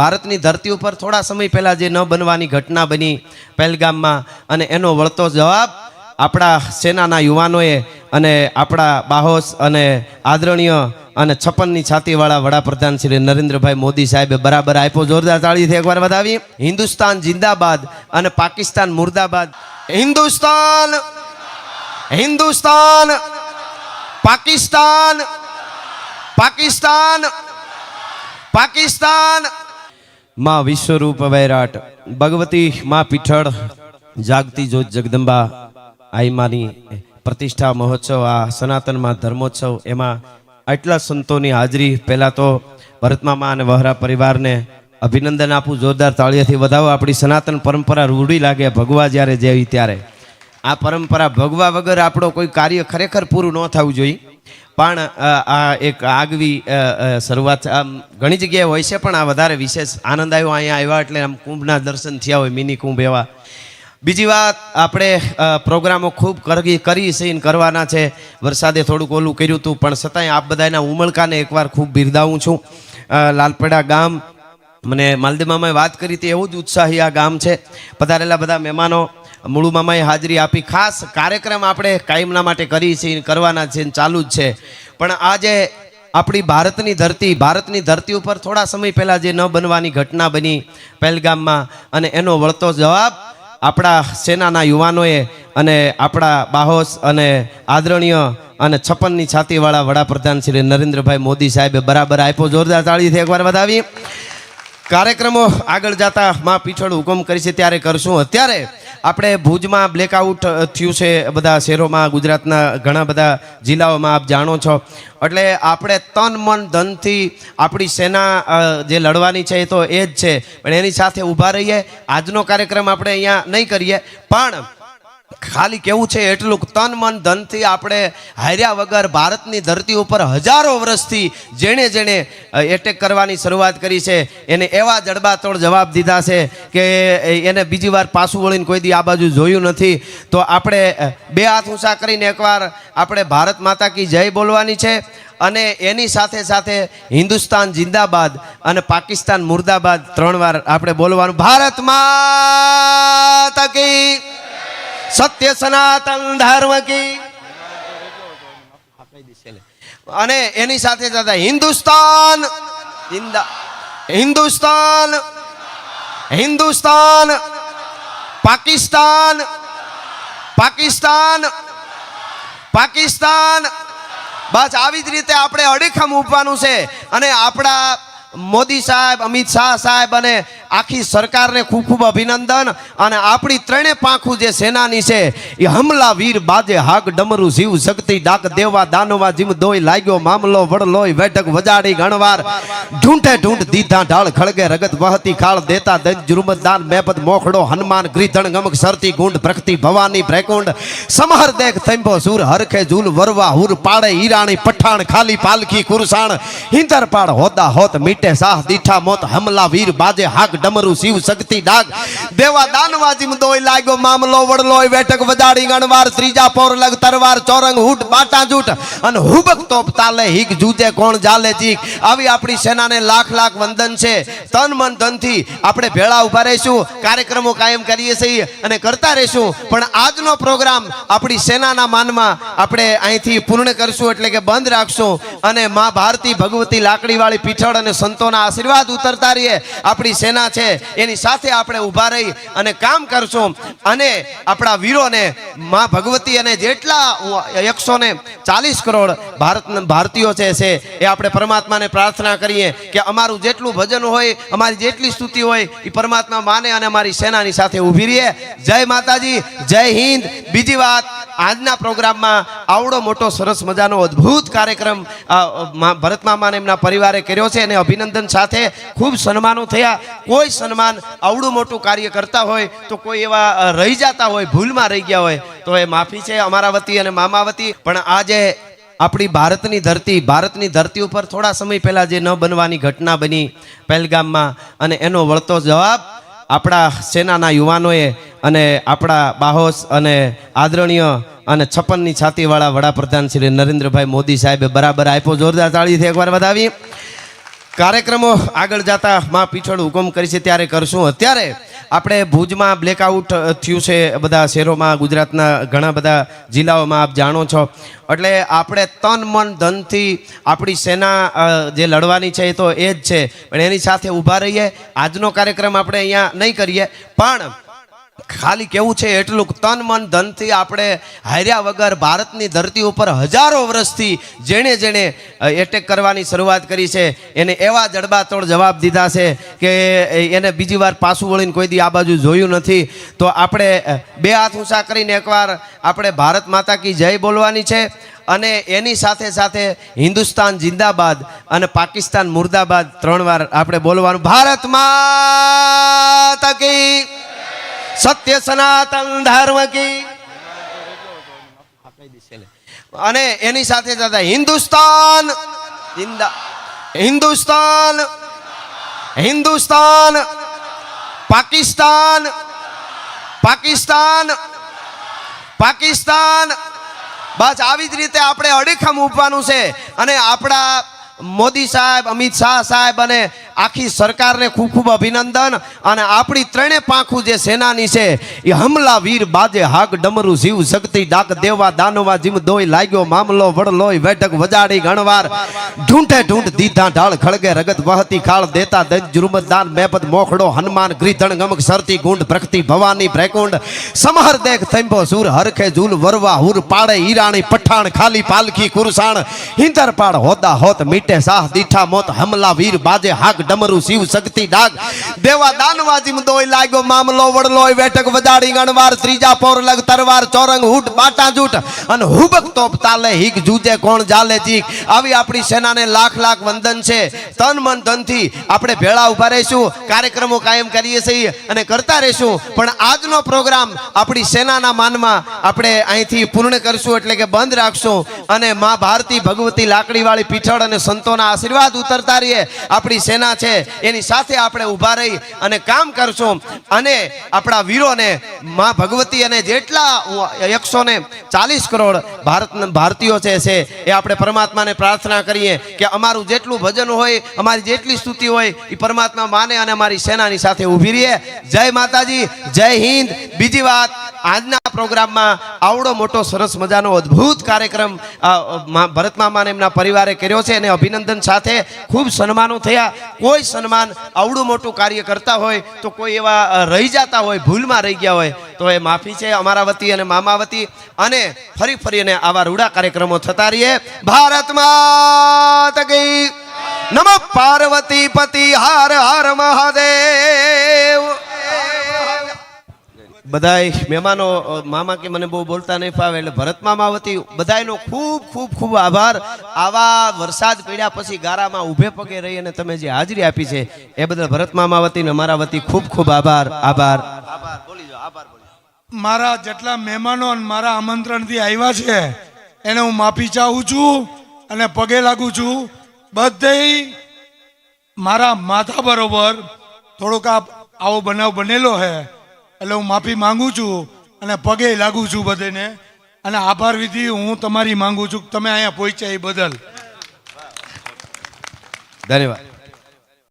ભારતની ધરતી ઉપર થોડા સમય પહેલાં જે ન બનવાની ઘટના બની પહેલગામમાં અને એનો વળતો જવાબ આપણા સેનાના યુવાનોએ અને આપણા બાહોશ અને આદરણીય અને છપ્પનની છાતીવાળા વડાપ્રધાન શ્રી નરેન્દ્રભાઈ મોદી સાહેબે બરાબર આપ્યો. જોરદાર તાળીથી એકવાર વધાવી. હિન્દુસ્તાન જિંદાબાદ અને પાકિસ્તાન મુર્દાબાદ. હિન્દુસ્તાન હિન્દુસ્તાન, પાકિસ્તાન પાકિસ્તાન પાકિસ્તાન માં વિશ્વરૂપ વૈરાટ, ભગવતી માં પીઠળ, જાગતી જોત જગદંબા આઈમાની પ્રતિષ્ઠા મહોત્સવ, આ સનાતનમાં ધર્મોત્સવ, એમાં આટલા સંતોની હાજરી. પહેલાં તો ભરતમામા અને વહરા પરિવારને અભિનંદન આપું, જોરદાર તાળીઓથી વધાવો. આપણી સનાતન પરંપરા રૂઢી લાગે ભગવા જ્યારે જેવી ત્યારે. આ પરંપરા ભગવા વગર આપણો કોઈ કાર્ય ખરેખર પૂરું ન થવું જોઈએ. પણ આ એક આગવી શરૂઆત આમ ઘણી જગ્યાએ હોય છે, પણ આ વધારે વિશેષ આનંદ આવ્યો અહીંયા આવ્યા એટલે આમ કુંભના દર્શન થયા હોય, મિની કુંભ એવા. બીજી વાત, આપણે પ્રોગ્રામો ખૂબ કરી કરી છે કરવાના છે. વરસાદે થોડુંક ઓલું કર્યું હતું, પણ છતાંય આપ બધાના ઉમળકાને એકવાર ખૂબ બિરદાવું છું. લાલપડા ગામ, મને માલદેવ મામાએ વાત કરી હતી, એવું જ ઉત્સાહી આ ગામ છે. પધારેલા બધા મહેમાનો મૂળુ હાજરી આપી. ખાસ કાર્યક્રમ આપણે કાયમના માટે કરી છે કરવાના છે ચાલુ જ છે. પણ આજે આપણી ભારતની ધરતી ભારતની ધરતી ઉપર થોડા સમય પહેલાં જે ન બનવાની ઘટના બની પહેલગામમાં અને એનો વળતો જવાબ આપણા સેનાના યુવાનોએ અને આપણા બાહોશ અને આદરણીય અને છપ્પનની છાતીવાળા વડાપ્રધાન શ્રી નરેન્દ્રભાઈ મોદી સાહેબે બરાબર આપ્યો. જોરદાર તાળીથી એકવાર વધાવી. કાર્યક્રમો આગળ જતા માં પીછળ હુકમ કરી છે, ત્યારે કરશું. અત્યારે આપણે ભુજમાં બ્લેકઆઉટ થયું છે બધા શહેરોમાં, ગુજરાતના ઘણા બધા જિલ્લાઓમાં, આપ જાણો છો. એટલે આપણે તન મન ધનથી આપણી સેના જે લડવાની છે એ તો એ જ છે. પણ એની સાથે ઊભા રહીએ. આજનો કાર્યક્રમ આપણે અહીંયા નહીં કરીએ. પણ ખાલી કેવું છે, એટલું તન મન ધનથી આપણે હાર્યા વગર ભારતની ધરતી ઉપર હજારો વર્ષથી જેણે જેણે એટેક કરવાની શરૂઆત કરી છે. એને એવા જડબાતોડ જવાબ દીધા છે કે એને બીજી વાર પાછું વળીને કોઈ દી આ બાજુ જોયું નથી. તો આપણે બે હાથ ઊંચા કરીને એકવાર આપણે ભારત માતા કી જય બોલવાની છે અને એની સાથે સાથે હિન્દુસ્તાન જિંદાબાદ અને પાકિસ્તાન મુર્દાબાદ ત્રણ વાર આપણે બોલવાનું. ભારત માતા કી સત્ય સનાતન ધર્મ કી. અને એની સાથે સાથે હિન્દુસ્તાન. હિન્દુસ્તાન હિન્દુસ્તાન, પાકિસ્તાન પાકિસ્તાન પાકિસ્તાન. બસ આવી જ રીતે આપણે અડીખમ ઉભવાનું છે. અને આપણા મોદી સાહેબ, અમિત શાહ સાહેબ અને આખી સરકારને ખૂબ ખૂબ અભિનંદન અને આપણી ત્રણે પાંખું જે સેનાની છે, એ હમલા વીર બાજે હાક ડમરું જીવ શક્તિ ડાક દેવા દાનવા જીમ દોય લાગ્યો મામલો વડલોય વેઢક વજાડી ગણવાર. ઢૂંઢે ઢૂંઢ દીધા ઢાળ ખળગે રગત વહતી ખાળ દેતા દંજ જુર્મત દાન મેપદ મોખડો હનુમાન ગ્રીધણ ગમક સરતી ગુંડ પ્રકૃતિ ભવાની ભ્રેકુંડ. સમહર દેખ થંભો સુર હરખે ઝૂલ વરવા હુર પાડે ઈરાણી પઠાણ ખાલી પાલખી કુરસાણ. હિંદર પાડ હોદા હોત મીટે સાહ દીઠા મોત હમલા વીર બાજે હાક ડમરું શિવ શક્તિ ડાગ દેવા દાનવાજી દોય લાગ્યો, મામલો વડલોય વેટક વજાડી ગણવાર, ત્રીજા પોર લગ તરવાર, ચોરંગ હૂટ, બાટા જૂટ. અને હુબક તોપ તાલે હિક જૂજે કોણ જાલે જીક આવી આપણી સેનાને લાખ લાખ વંદન છે. તન મન ધનથી આપણે ભેળા ઊભા રહીશું, કાર્યક્રમો કાયમ કરીએ છીએ અને કરતા રહીશું. પણ આજનો પ્રોગ્રામ આપણી સેનાના માનમાં આપણે અહીંથી પૂર્ણ કરશું એટલે કે બંધ રાખશું. અને મા ભારતી ભગવતી લાકડીવાળી પીઠળ અને સંતોના આશીર્વાદ ઉતરતા રહીએ. આપણી સેના છે. એની સાથે આપણે ઊભા રહી અને કામ કરશું. અને આપણા વીરોને, માં ભગવતી અને જેટલા એકસો ને ચાલીસ કરોડ ભારત, ભારતીયો છે, એ આપણે પરમાત્માને પ્રાર્થના કરીએ કે અમારું જેટલું ભજન હોય, અમારી જેટલી સ્તુતિ હોય એ પરમાત્મા માને અને અમારી સેનાની સાથે ઊભી રહીએ. જય માતાજી, જય હિન્દ. બીજી વાત, આજના પ્રોગ્રામમાં આવડો મોટો સરસ મજાનો અદ્ભુત કાર્યક્રમ ભરત મામાને એમના પરિવારે કર્યો છે. અને અભિનંદન સાથે ખૂબ સન્માનો થયા. કોઈ સન્માન આવડું મોટું કાર્ય કરતા હોય તો કોઈ એવા રહી જતા હોય, ભૂલમાં રહી ગયા હોય, તો એ માફી છે અમારા વતી અને મામા વતી. પણ આજે આપણી ભારતની ધરતી ભારતની ધરતી ઉપર થોડા સમય પહેલાં જે ન બનવાની ઘટના બની પહેલગામમાં અને એનો વળતો જવાબ આપણા સેનાના યુવાનોએ અને આપણા બાહોશ અને આદરણીય અને છપ્પનની છાતીવાળા વડાપ્રધાન શ્રી નરેન્દ્રભાઈ મોદી સાહેબે બરાબર આપ્યો. જોરદાર તાળીથી એકવાર બતાવી કાર્યક્રમો આગળ જતા માં પીછળ હુકમ કરી છે, ત્યારે કરશું. અત્યારે આપણે ભુજમાં બ્લેકઆઉટ થયું છે બધા શહેરોમાં, ગુજરાતના ઘણા બધા જિલ્લાઓમાં, આપ જાણો છો. એટલે આપણે તન, મન, ધનથી આપણી સેના જે લડવાની છે એ તો એ જ છે. પણ એની સાથે ઊભા રહીએ. આજનો કાર્યક્રમ આપણે અહીંયા નહીં કરીએ. પણ ખાલી કેવું છે એટલું તન મન ધનથી આપણે હાર્યા વગર ભારતની ધરતી ઉપર હજારો વર્ષથી જેણે જેણે એટેક કરવાની શરૂઆત કરી છે. એને એવા જડબાતોડ જવાબ દીધા છે કે એને બીજી વાર પાછું વળીને કોઈ દી આ બાજુ જોયું નથી. તો આપણે બે હાથ ઊંચા કરીને એકવાર આપણે ભારત માતા કી જય બોલવાની છે અને એની સાથે સાથે હિન્દુસ્તાન જિંદાબાદ અને પાકિસ્તાન મુર્દાબાદ ત્રણ વાર આપણે બોલવાનું. ભારત માતા કી સત્ય સનાતન ધર્મ કી. અને એની સાથે સાથે હિન્દુસ્તાન. હિન્દુસ્તાન હિન્દુસ્તાન, પાકિસ્તાન પાકિસ્તાન પાકિસ્તાન. બસ આવી જ રીતે આપણે અડીખમ ઉભવાનું છે. અને આપણા મોદી સાહેબ અમિત શાહ સાહેબ અને આખી સરકારને ખૂબ ખૂબ અભિનંદન અને આપણી ત્રણે પાંખું જે સેનાની છે, એ હમલા વીર બાજે હાક ડમરું, જીવ, શક્તિ, ડાક, દેવા, દાનવા, જીમ, દોય, લાગ્યો, મામલો વડલોય વેઢક વજાડી ગણવાર. ઢૂંઢે ઢૂંઢ દીધા ઢાળ, ખળગે રગત, વહતી ખાળ, દેતા દજ જુર્મદાન મેપદ મોખડો, હનુમાન, ગ્રીધણ, ગમક સરતી ગુંડ પ્રકૃતિ ભવાની, ભ્રેકુંડ. સમહર દેખ થંભો સુર, હરખે ઝૂલ વરવા, હુર, પાડે, ઈરાણી, પઠાણ, ખાલી, પાલખી, કુરસાણ. હિંદર પાડ હોદા, હોત સાહ દીઠા મોત હમલા વીર બાજે હાક ડમરુ, શિવ શક્તિ ડાગ દેવા દાનવાજી દોય લાગ્યો મામલો, વડલોય વેટક વજાડી ગણવાર, ત્રીજા પોર લગ તરવાર, ચોરંગ હુટ, બાટા જૂટ. અને હુબક તોપ તાલે હિક જૂજે કોણ જાલે ચીક. આવી આપણી સેનાને લાખ લાખ વંદન છે. તન મન ધનથી આપણે ભેળા ઊભા રહીશું, કાર્યક્રમો કાયમ કરીએ છીએ અને કરતા રહીશું. પણ આજનો પ્રોગ્રામ આપણી સેનાના માનમાં આપણે અહીંથી પૂર્ણ કરશું, એટલે કે બંધ રાખશું. અને મા ભારતી ભગવતી લાકડીવાળી પીઠળ અને સંતોના આશીર્વાદ ઉતરતા રહીએ. આપણી સેના છે, એની સાથે આપણે ઊભા રહી અને કામ કરશું. અને આપણા વીરોને, મા ભગવતી અને જેટલા એકસો ને ચાલીસ કરોડ ભારત, ભારતીયો છે, એ આપણે પરમાત્માને પ્રાર્થના કરીએ કે અમારું જેટલું ભજન હોય, અમારી જેટલી સ્તુતિ હોય એ પરમાત્મા માને અને અમારી સેનાની સાથે ઊભી રહીએ. જય માતાજી, જય હિન્દ. બીજી વાત આજના પ્રોગ્રામમાં આવડો મોટો સરસ મજાનો અદ્ભુત કાર્યક્રમ ભરત મામાને એમના પરિવારે કર્યો છે અને અભિનંદન સાથે ખૂબ સન્માનો થયા. કોઈ સન્માન આવડું મોટું કાર્ય કરતા હોય તો કોઈ એવા રહી જતા હોય, ભૂલમાં રહી ગયા હોય, તો એ માફી છે અમારા વતી અને મામા વતી. અને ફરી ફરી અને આવા રૂડા કાર્યક્રમો થતા રહીએ. ભારતમાં નમ પાર્વતી પતિ, હર હર મહાદેવ. બધાય મહેમાનો મામા કે મને બહુ બોલતા નહીં ફાવે એટલે ભરત મામા વતી બધાયનો ખૂબ ખૂબ ખૂબ આભાર. આવા વરસાદ પડ્યા પછી ગારામાં ઊભે પગે રહી અને તમે જે હાજરી આપી છે, એ બદલ ભરત મામા વતી ને અમારા વતી ખૂબ ખૂબ આભાર આભાર. આભાર, બોલી જાઓ, આભાર, બોલી મારા જેટલા મહેમાનો મારા આમંત્રણથી આવ્યા છે, એને હું માફી ચાહું છું અને પગે લાગુ છું. બધે મારા માથા બરોબર થોડોક આવો બનાવ બનેલો છે એટલે હું માફી માંગુ છું અને પગે લાગુ છું બધેને. અને આભાર વિધિ, હું તમારી માંગુ છું તમે અહીંયા પહોંચ્યા એ બદલ. ધન્યવાદ.